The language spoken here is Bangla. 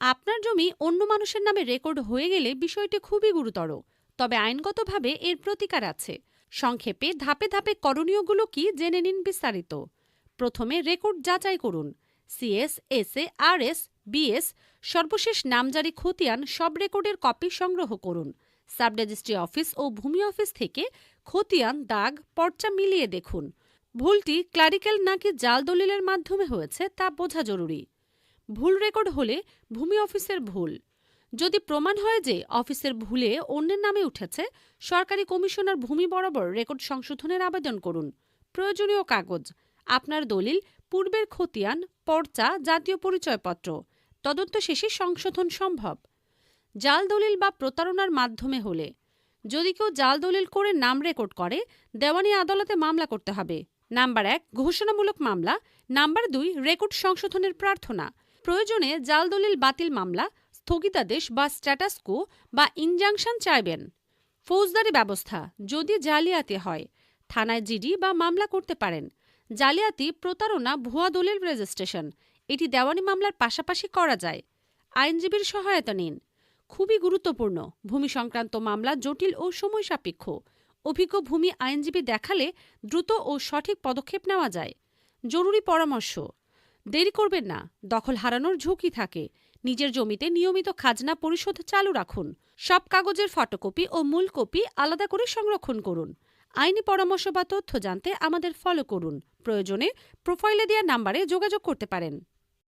আপনার জমি অন্য মানুষের নামে রেকর্ড হয়ে গেলে বিষয়টি খুবই গুরুতর। তবে আইনগতভাবে এর প্রতিকার আছে। সংক্ষেপে ধাপে ধাপে করণীয়গুলো কি জেনে নিন বিস্তারিত। প্রথমে রেকর্ড যাচাই করুন। সিএস, এসএ, আরএস, বিএস, সর্বশেষ নামজারি খতিয়ান সব রেকর্ডের কপি সংগ্রহ করুন। সাব রেজিস্ট্রি অফিস ও ভূমি অফিস থেকে খতিয়ান, দাগ, পর্চা মিলিয়ে দেখুন। ভুলটি ক্লারিক্যাল নাকি জাল দলিলের মাধ্যমে হয়েছে তা বোঝা জরুরি। ভুল রেকর্ড হলে ভূমি অফিসের ভুল। যদি প্রমাণ হয় যে অফিসের ভুলে অন্যের নামে উঠেছে, সরকারি কমিশনার ভূমি বরাবর রেকর্ড সংশোধনের আবেদন করুন। প্রয়োজনীয় কাগজ, আপনার দলিল, পূর্বের খতিয়ান, পর্চা, জাতীয় পরিচয়পত্র। তদন্ত শেষে সংশোধন সম্ভব। জাল দলিল বা প্রতারণার মাধ্যমে হলে। যদি কেউ জাল দলিল করে নাম রেকর্ড করে, দেওয়ানি আদালতে মামলা করতে হবে। নাম্বার এক, ঘোষণামূলক মামলা। নাম্বার দুই, রেকর্ড সংশোধনের প্রার্থনা। প্রয়োজনে জাল দলিল বাতিল মামলা, স্থগিতাদেশ বা স্ট্যাটাসকো বা ইনজাংশন চাইবেন। ফৌজদারি ব্যবস্থা যদি জালিয়াতি হয়, থানায় জিডি বা মামলা করতে পারেন। জালিয়াতি, প্রতারণা, ভুয়া দলিল রেজিস্ট্রেশন এটি দেওয়ানি মামলার পাশাপাশি করা যায়। আইনজীবীর সহায়তা নিন। খুবই গুরুত্বপূর্ণ, ভূমি সংক্রান্ত মামলা জটিল ও সময় সাপেক্ষ। অভিজ্ঞ ভূমি আইনজীবী দেখালে দ্রুত ও সঠিক পদক্ষেপ নেওয়া যায়। জরুরি পরামর্শ দেরি করবেন না, দখল হারানোর ঝুঁকি থাকে। নিজের জমিতে নিয়মিত খাজনা পরিশোধ চালু রাখুন। সব কাগজের ফটোকপি ও মূল কপি আলাদা করে সংরক্ষণ করুন। আইনি পরামর্শ বা তথ্য জানতে আমাদের ফলো করুন। প্রয়োজনে প্রোফাইলে দেওয়া নাম্বারে যোগাযোগ করতে পারেন।